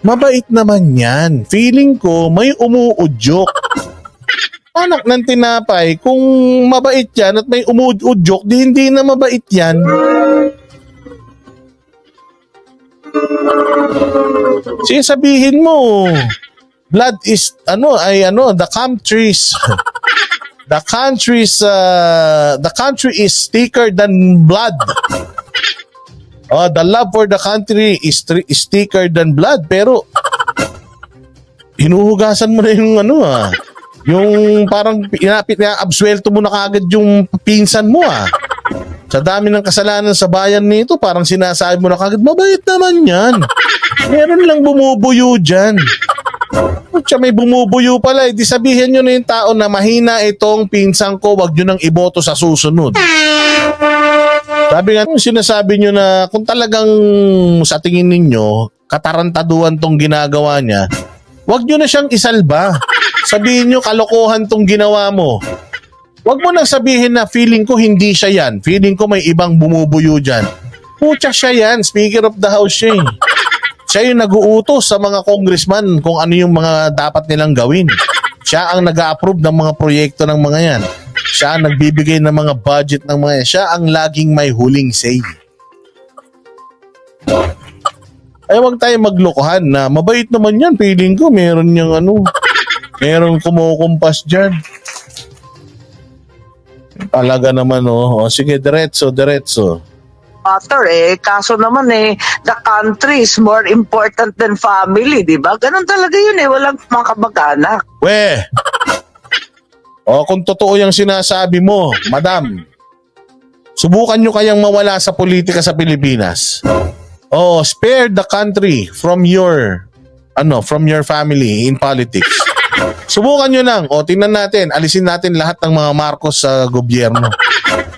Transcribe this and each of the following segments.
Mabait naman yan. Feeling ko may umuudyok. Anak ng tinapay, kung mabait yan at may umuudyok, di hindi na mabait yan. Sige sabihin mo, blood is, ano, ay ano, the country's, the country's, uh, the country is thicker than blood. Oh, the love for the country is, is thicker than blood. Pero, hinuhugasan mo na yung ano ah. Yung parang pinapit na absuelto mo na kagad yung pinsan mo ah. Sa dami ng kasalanan sa bayan nito, parang sinasabi mo na kagad, mabait naman yan. Meron lang bumubuyo dyan. Kutya, may bumubuyo pala. Eh. Di sabihin nyo na yung tao na mahina itong pinsang ko, wag nyo nang iboto sa susunod. Sabi nga, sinasabi nyo na kung talagang sa tingin ninyo, katarantaduhan tong ginagawa niya, wag nyo na siyang isalba. Sabihin nyo, kalokohan tong ginawa mo. Wag mo nang sabihin na feeling ko hindi siya yan. Feeling ko may ibang bumubuyo dyan. Pucha siya yan. Speaker of the House siya eh. Siya yung nag-uutos sa mga congressman kung ano yung mga dapat nilang gawin. Siya ang nag-approve ng mga proyekto ng mga yan. Siya ang nagbibigay ng mga budget ng mga. Siya ang laging may huling say. Ay, wag tayo maglokohan na mabait naman yan. Feeling ko meron niyang ano, meron kumukumpas dyan. Talaga naman, oh. O, sige, diretso, diretso. matter eh. Kaso naman eh, the country is more important than family, di ba? Ganun talaga yun eh. Walang mga kamag-anak. O, kung totoo yung sinasabi mo, madam, subukan nyo kayang mawala sa politika sa Pilipinas. Oh, spare the country from your ano, from your family in politics. Subukan nyo lang. O, tingnan natin. Alisin natin lahat ng mga Marcos sa gobyerno.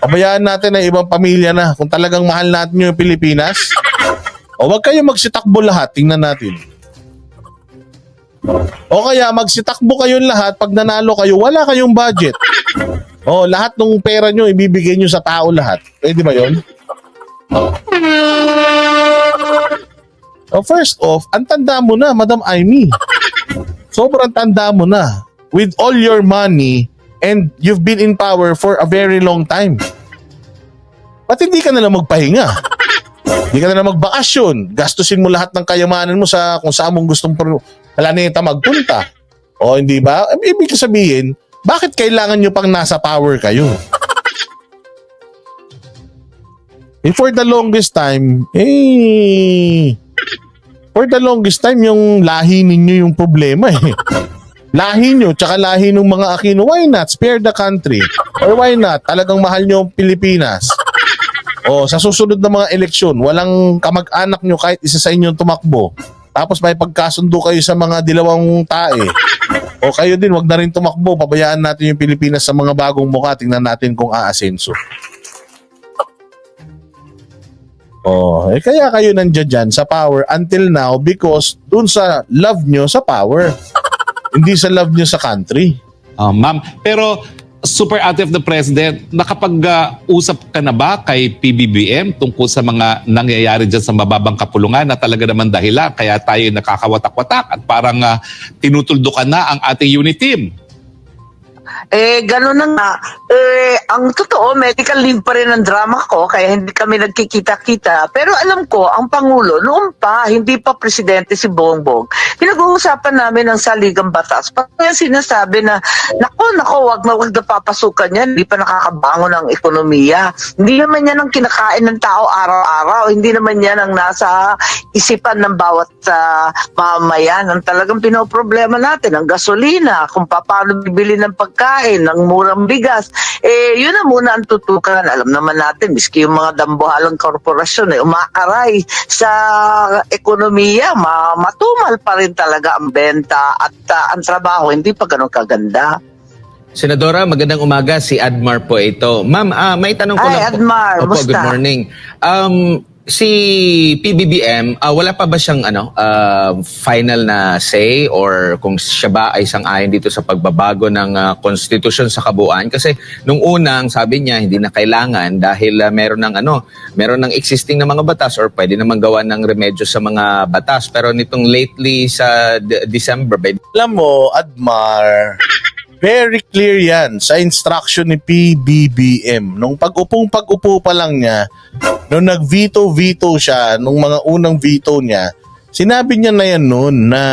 Pabayaan natin ang ibang pamilya na. Kung talagang mahal natin yung Pilipinas, o wag kayo magsitakbo lahat. Tingnan natin. O kaya magsitakbo kayong lahat, pag nanalo kayo, wala kayong budget. O lahat ng pera nyo, ibibigay nyo sa tao lahat. Pwede ba yon? O first off, ang tanda mo na, Madam Amy. Sobrang tanda mo na. With all your money, and you've been in power for a very long time. Ba't hindi ka na lang magpahinga? Hindi ka na magbakasyon. Gastusin mo lahat ng kayamanan mo sa kung saan mong gustong planeta magpunta. O hindi ba? Ibig sabihin, bakit kailangan nyo pang nasa power kayo? Eh, for the longest time, eh, for the longest time, yung lahi ninyo yung problema eh. Lahi nyo, tsaka lahi ng mga Aquino, why not? Spare the country. Or why not? Talagang mahal nyo ang Pilipinas. O, sa susunod na mga eleksyon, walang kamag-anak nyo kahit isa sa inyo tumakbo. Tapos may pagkasundo kayo sa mga dilawang tae. O kayo din, wag na rin tumakbo. Pabayaan natin yung Pilipinas sa mga bagong mukha. Tingnan natin kung aasenso. Oh, eh kaya kayo nandiyan dyan sa power until now because dun sa love nyo sa power. Hindi sa love nyo sa country. Ah, ma'am, pero super out of the president, nakapag-usap ka na ba kay PBBM tungkol sa mga nangyayari dyan sa mababang kapulungan na talaga naman dahilan kaya tayo nakakawatak-watak at parang uh, tinutuldukan na ang ating unit team? Eh, gano'n na nga. Eh, ang totoo, medical leave pa rin ang drama ko, kaya hindi kami nagkikita-kita. Pero alam ko, ang Pangulo, noon pa, hindi pa presidente si Bongbong, pinag-uusapan namin ang saligang batas. Pag yung sinasabi na, nako, nako, wag na wag na papasukan yan, hindi pa nakakabangon ang ekonomiya. Hindi naman yan ang kinakain ng tao araw-araw. Hindi naman yan ang nasa isipan ng bawat uh, mamamayan. Ang talagang pinoproblema natin, ang gasolina, kung paano bibili ng pagkain, ng murang bigas. Eh, yun na muna ang tutukan. Alam naman natin, miski yung mga dambuhalang korporasyon, eh, umakaray sa ekonomiya, ma matumal pa rin talaga ang benta at ah, ang trabaho, hindi pa ganun kaganda. Senadora, magandang umaga. Si Admar po ito. Ma'am, ah, may tanong ko Hi, lang po. Admar. Opo, Musta? good morning. Um, Si PBBM, ah, wala pa ba siyang ano, ah, final na say or kung siya ba ay sang-ayon dito sa pagbabago ng ah, konstitusyon sa kabuuan? Kasi nung unang sabi niya hindi na kailangan dahil ah, meron ng ano, meron ng existing na mga batas or pwede naman gawa ng remedyo sa mga batas. Pero nitong lately sa De- December by Alam mo, Admar, very clear yan sa instruction ni PBBM. Nung pag-upong pag-upo pa lang niya, nung nag-veto-veto siya, nung mga unang veto niya, sinabi niya na yan noon na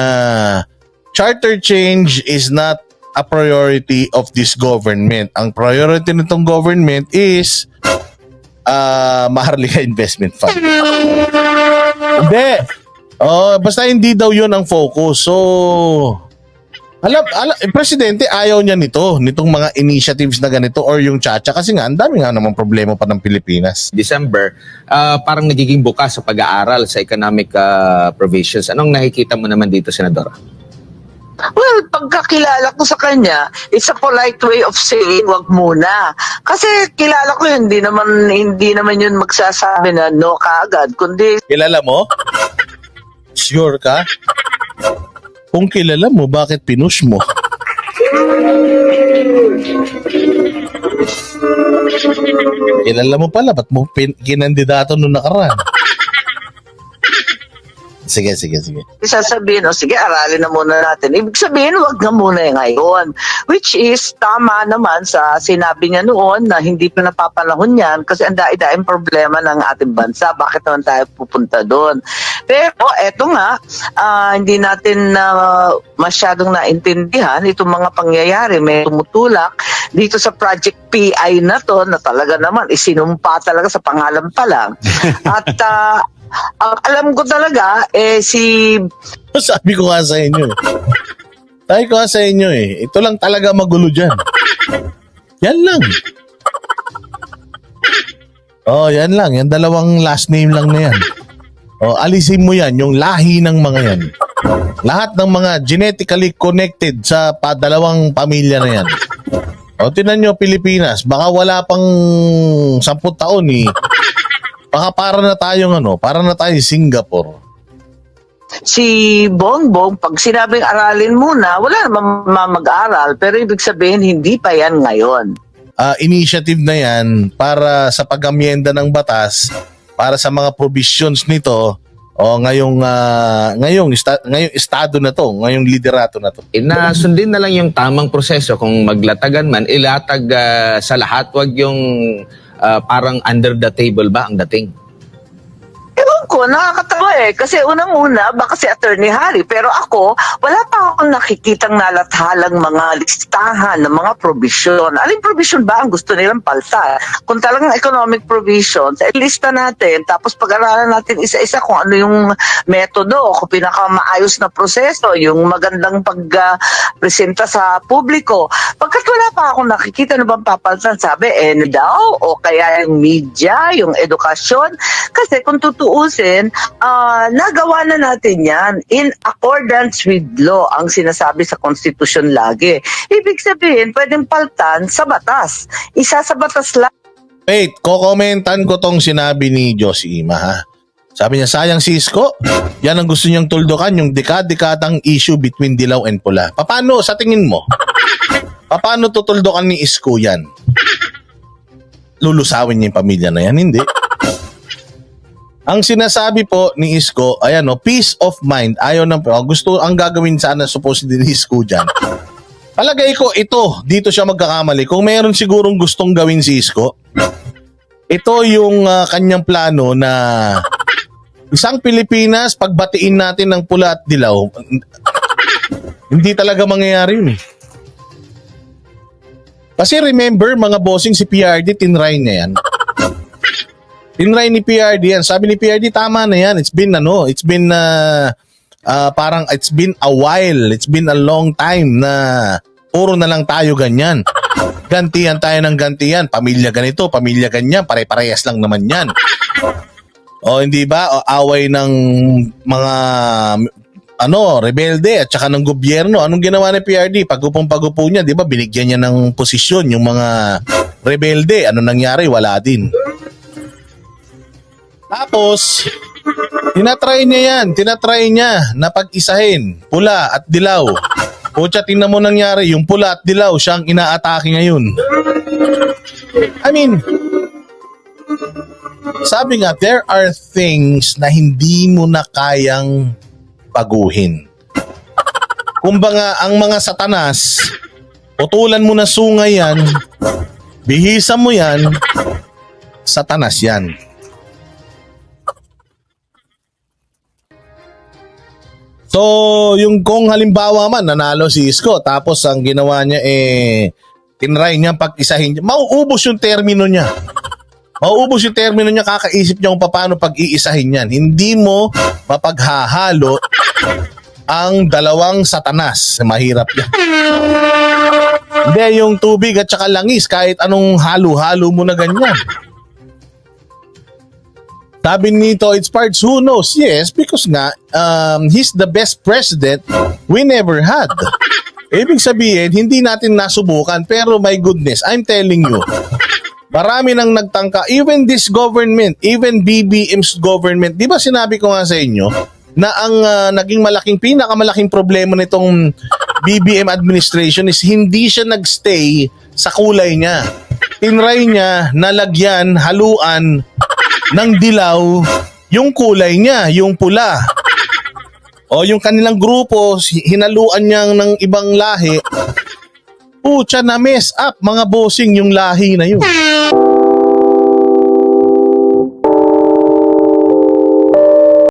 charter change is not a priority of this government. Ang priority nitong government is uh, Maharlika Investment Fund. Hindi. Oh, basta hindi daw 'yon ang focus. So alam, alam, eh, presidente ayaw niya nito, nitong mga initiatives na ganito or yung chacha kasi nga ang dami nga namang problema pa ng Pilipinas. December, ah, parang nagiging bukas sa pag-aaral sa economic ah, provisions. Anong nakikita mo naman dito, Senadora? Well, pagkakilala ko sa kanya, it's a polite way of saying wag muna. Kasi kilala ko yun, hindi naman, hindi naman yun magsasabi na no kaagad, kundi Kilala mo? Sure ka? Kung kilala mo, bakit pinush mo? kilala mo pala, ba't mo pin- kinandidato nung nakaraan? Sige, sige, sige. sasabihin, o sige, aralin na muna natin. Ibig sabihin, wag na muna yung ngayon. Which is, tama naman sa sinabi niya noon na hindi pa napapanahon yan kasi ang daing problema ng ating bansa. Bakit naman tayo pupunta doon? Pero eto nga, ah, hindi natin na masyadong naintindihan itong mga pangyayari. May tumutulak dito sa Project PI na to na talaga naman isinumpa talaga sa pangalan pa lang. At ah, ang alam ko talaga, eh, si Sabi ko nga sa inyo eh. Sabi ko nga sa inyo eh. Ito lang talaga magulo dyan. Yan lang. Oh, yan lang. Yan dalawang last name lang na yan. Oh, alisin mo yan, yung lahi ng mga yan. Lahat ng mga genetically connected sa pa, dalawang pamilya na yan. O, tinan nyo, Pilipinas, baka wala pang 10 taon eh. Baka para na tayong ano, para na tayong Singapore. si Bongbong, pag sinabing aralin muna, wala naman ma- mag-aral. Pero ibig sabihin, hindi pa yan ngayon. ah, initiative na yan para sa pag-amyenda ng batas para sa mga provisions nito o ngayong ah, ngayong esta- ngayong estado na to, ngayong liderato na to. na sundin na lang yung tamang proseso kung maglatagan man ilatag ah, sa lahat wag yung ah, parang under the table ba ang dating Ewan ko, nakakatawa eh. Kasi unang-una, baka si Attorney Harry. Pero ako, wala pa akong nakikitang nalathalang mga listahan ng mga provision. Aling provision ba ang gusto nilang palta? Kung talagang economic provisions, eh, lista natin. Tapos pag-aralan natin isa-isa kung ano yung metodo, kung pinakamaayos na proseso, yung magandang pag-presenta sa publiko. Pagkat wala pa akong nakikita na bang papalitan, sabi, eh, daw, o kaya yung media, yung edukasyon. Kasi kung tutuusin, ah, nagawa na natin yan in accordance with law ang sinasabi sa Constitution lagi. Ibig sabihin, pwedeng paltan sa batas. Isa sa batas lang. Wait, kokomentan ko tong sinabi ni Josie Ima ha. Sabi niya, sayang si Isko, yan ang gusto niyang tuldukan, yung dekad-dekadang issue between Dilaw and Pula. Paano, sa tingin mo, paano tutuldukan ni Isko yan? Lulusawin niya yung pamilya na yan? Hindi. Ang sinasabi po ni Isko, ayan o, peace of mind. Ayaw ng, oh, gusto, ang gagawin sana supposedly ni Isko dyan. Palagay ko, ito, dito siya magkakamali. Kung meron sigurong gustong gawin si Isko, ito yung ah, kanyang plano na isang Pilipinas, pagbatiin natin ng pula at dilaw. Hindi talaga mangyayari yun eh. Kasi remember, mga bossing si PRD, tinry niya yan. Tinry ni PRD yan. Sabi ni PRD, tama na yan. It's been, ano, it's been, uh, uh, parang, it's been a while. It's been a long time na puro na lang tayo ganyan. Gantihan tayo ng gantihan. Pamilya ganito, pamilya ganyan. Pare-parehas lang naman yan. O hindi ba? O, away ng mga ano, rebelde at saka ng gobyerno. Anong ginawa ni PRD? Pagupong pagupo niya, di ba? Binigyan niya ng posisyon yung mga rebelde. Ano nangyari? Wala din. Tapos, tinatry niya yan. Tinatry niya na pag-isahin. Pula at dilaw. Pucha, tingnan mo nangyari. Yung pula at dilaw, siyang inaatake ngayon. I mean, sabi nga, there are things na hindi mo na kayang baguhin. Kumbaga, ang mga satanas, putulan mo na sungay yan, bihisan mo yan, satanas yan. So, yung kung halimbawa man nanalo si Isko tapos ang ginawa niya eh tinry niya pag-isahin niya, mauubos yung termino niya. Mauubos yung termino niya, kakaisip niya kung paano pag-iisahin yan. Hindi mo mapaghahalo ang dalawang satanas. Mahirap yan. Hindi, yung tubig at saka langis, kahit anong halo-halo mo na ganyan. Sabi nito, it's parts who knows? Yes, because nga, um, he's the best president we never had. Ibig sabihin, hindi natin nasubukan, pero my goodness, I'm telling you, marami nang nagtangka, even this government, even BBM's government, di ba sinabi ko nga sa inyo, na ang ah, naging malaking, pinakamalaking problema nitong BBM administration is hindi siya nagstay sa kulay niya. Tinry niya na lagyan, haluan ng dilaw yung kulay niya, yung pula. O yung kanilang grupo, hinaluan niya ng ibang lahi. Pucha na mess up, mga bossing yung lahi na yun.